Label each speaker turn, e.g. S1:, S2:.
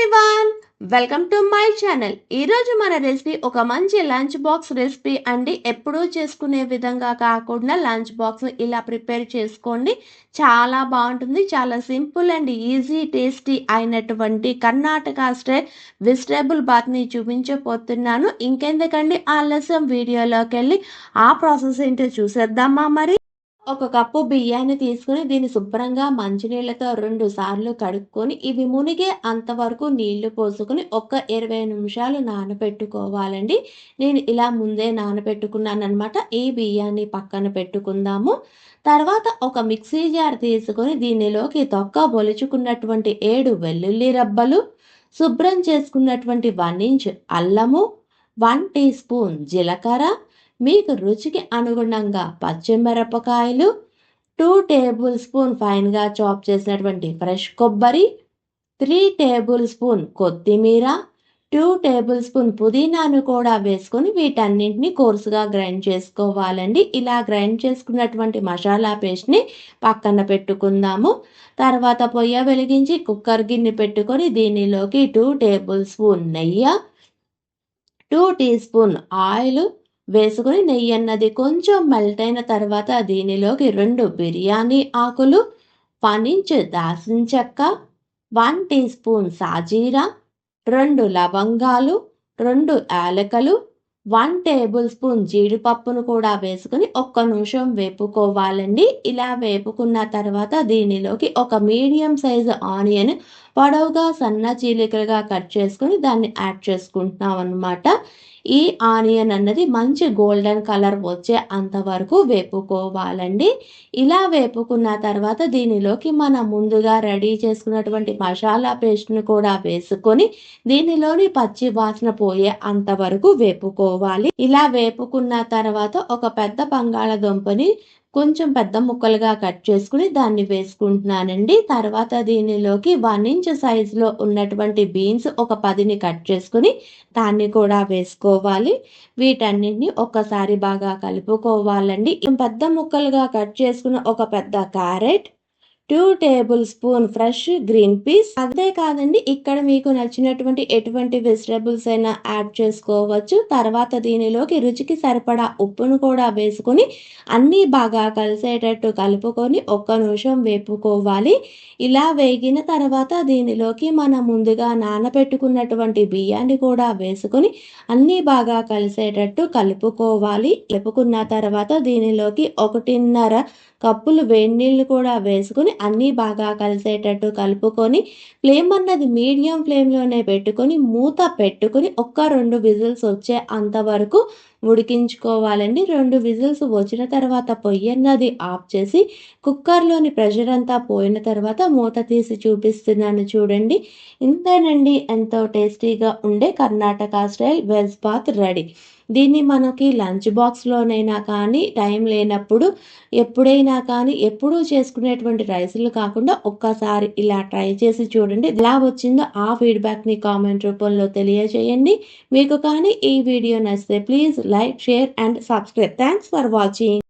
S1: Everyone welcome to my channel ఈరోజు మన recipe ఒక మంచి లంచ్ బాక్స్ రెసిపీ అండి. ఎప్పుడూ చేసుకునే విధంగా కాకుండా లంచ్ బాక్స్ ఇలా ప్రిపేర్ చేసుకోండి. చాలా బాగుంటుంది. చాలా సింపుల్ అండ్ ఈజీ టేస్టీ అయినటువంటి కర్ణాటక స్టైల్ వెజిటేబుల్ బాత్ని చూపించబోతున్నాను. ఇంకెందుకండి? ఆలస్యం. వీడియోలోకి వెళ్ళి ఆ ప్రాసెస్ ఏంటో చూసేద్దామా మరి? ఒక కప్పు బియ్యాన్ని తీసుకుని దీన్ని శుభ్రంగా మంచినీళ్ళతో రెండు సార్లు కడుక్కొని ఇవి మునిగే అంతవరకు నీళ్ళు పోసుకుని ఒక ఇరవై నిమిషాలు నానబెట్టుకోవాలండి నేను ఇలా ముందే నానబెట్టుకున్నాను అనమాట ఈ బియ్యాన్ని పక్కన పెట్టుకుందాము. తర్వాత ఒక మిక్సీ జార్ తీసుకొని దీనిలోకి తొక్క బొలుచుకున్నటువంటి ఏడు వెల్లుల్లి రబ్బలు శుభ్రం చేసుకున్నటువంటి వన్ ఇంచ్ అల్లము వన్ టీ స్పూన్ జీలకర్ర మీకు రుచికి అనుగుణంగా పచ్చిమిరపకాయలు టూ టేబుల్ స్పూన్ ఫైన్గా చాప్ చేసినటువంటి ఫ్రెష్ కొబ్బరి త్రీ టేబుల్ స్పూన్ కొత్తిమీర టూ టేబుల్ స్పూన్ పుదీనాను కూడా వేసుకొని వీటన్నింటినీ కోర్సుగా గ్రైండ్ చేసుకోవాలండి. ఇలా గ్రైండ్ చేసుకున్నటువంటి మసాలా పేస్ట్ని పక్కన పెట్టుకుందాము. తర్వాత పొయ్య వెలిగించి కుక్కర్ గిన్నె పెట్టుకొని దీనిలోకి టూ టేబుల్ స్పూన్ నెయ్యి టూ టీ స్పూన్ ఆయిల్ వేసుకుని నెయ్యి అన్నది కొంచెం మెల్ట్ అయిన తర్వాత దీనిలోకి రెండు బిర్యానీ ఆకులు పనించు దాసిన చెక్క వన్ టీ స్పూన్ సాజీరా రెండు లవంగాలు రెండు యాలకలు వన్ టేబుల్ స్పూన్ జీడిపప్పును కూడా వేసుకుని ఒక్క నిమిషం వేపుకోవాలండి. ఇలా వేపుకున్న తర్వాత దీనిలోకి ఒక మీడియం సైజు ఆనియన్ పొడవుగా సన్న చీలికలుగా కట్ చేసుకుని దాన్ని యాడ్ చేసుకుంటున్నాం అనమాట ఈ ఆనియన్ అన్నది మంచి గోల్డెన్ కలర్ వచ్చే అంతవరకు వేపుకోవాలండి. ఇలా వేపుకున్న తర్వాత దీనిలోకి మనం ముందుగా రెడీ చేసుకున్నటువంటి మసాలా పేస్ట్ను కూడా వేసుకొని దీనిలోని పచ్చి వాసన పోయే అంతవరకు వేపుకోవాలి. ఇలా వేపుకున్న తర్వాత ఒక పెద్ద బంగాళదుంపని కొంచెం పెద్ద ముక్కలుగా కట్ చేసుకుని దాన్ని వేసుకుంటున్నానండి. తర్వాత దీనిలోకి వన్ ఇంచ్ సైజులో ఉన్నటువంటి బీన్స్ ఒక పదిని కట్ చేసుకుని దాన్ని కూడా వేసుకోవాలి. వీటన్నిటిని ఒక్కసారి బాగా కలుపుకోవాలండి. పెద్ద ముక్కలుగా కట్ చేసుకున్న ఒక పెద్ద carrot two tablespoon fresh green peas. అదే కాదండి ఇక్కడ మీకు నచ్చినటువంటి ఎటువంటి వెజిటేబుల్స్ అయినా యాడ్ చేసుకోవచ్చు. తర్వాత దీనిలోకి రుచికి సరిపడా ఉప్పును కూడా వేసుకొని అన్నీ బాగా కలిసేటట్టు కలుపుకొని ఒక్క నిమిషం వేపుకోవాలి. ఇలా వేగిన తర్వాత దీనిలోకి మనం ముందుగా నానబెట్టుకున్నటువంటి బియ్యాన్ని కూడా వేసుకొని అన్నీ బాగా కలిసేటట్టు కలుపుకోవాలి. కలుపుకున్న తర్వాత దీనిలోకి ఒకటిన్నర కప్పులు వేడి నీళ్ళు కూడా వేసుకుని అన్నీ బాగా కలిసేటట్టు కలుపుకొని ఫ్లేమ్ అన్నది మీడియం ఫ్లేమ్లోనే పెట్టుకొని మూత పెట్టుకొని ఒక్క రెండు విజిల్స్ వచ్చే అంతవరకు ఉడికించుకోవాలండి. రెండు విజిల్స్ వచ్చిన తర్వాత పొయ్యి అన్నది ఆఫ్ చేసి కుక్కర్లోని ప్రెషర్ అంతా పోయిన తర్వాత మూత తీసి చూపిస్తున్నాను చూడండి. ఇంతేనండి ఎంతో టేస్టీగా ఉండే Karnataka style veg bath ready. దీన్ని మనకి లంచ్ బాక్స్లోనైనా కానీ టైం లేనప్పుడు ఎప్పుడైనా కానీ ఎప్పుడూ చేసుకునేటువంటి రైసులు కాకుండా ఒక్కసారి ఇలా ట్రై చేసి చూడండి. ఎలా వచ్చిందో ఆ ఫీడ్బ్యాక్ని కామెంట్ రూపంలో తెలియజేయండి. మీకు కానీ ఈ వీడియో నచ్చితే please like share and subscribe. Thanks for watching.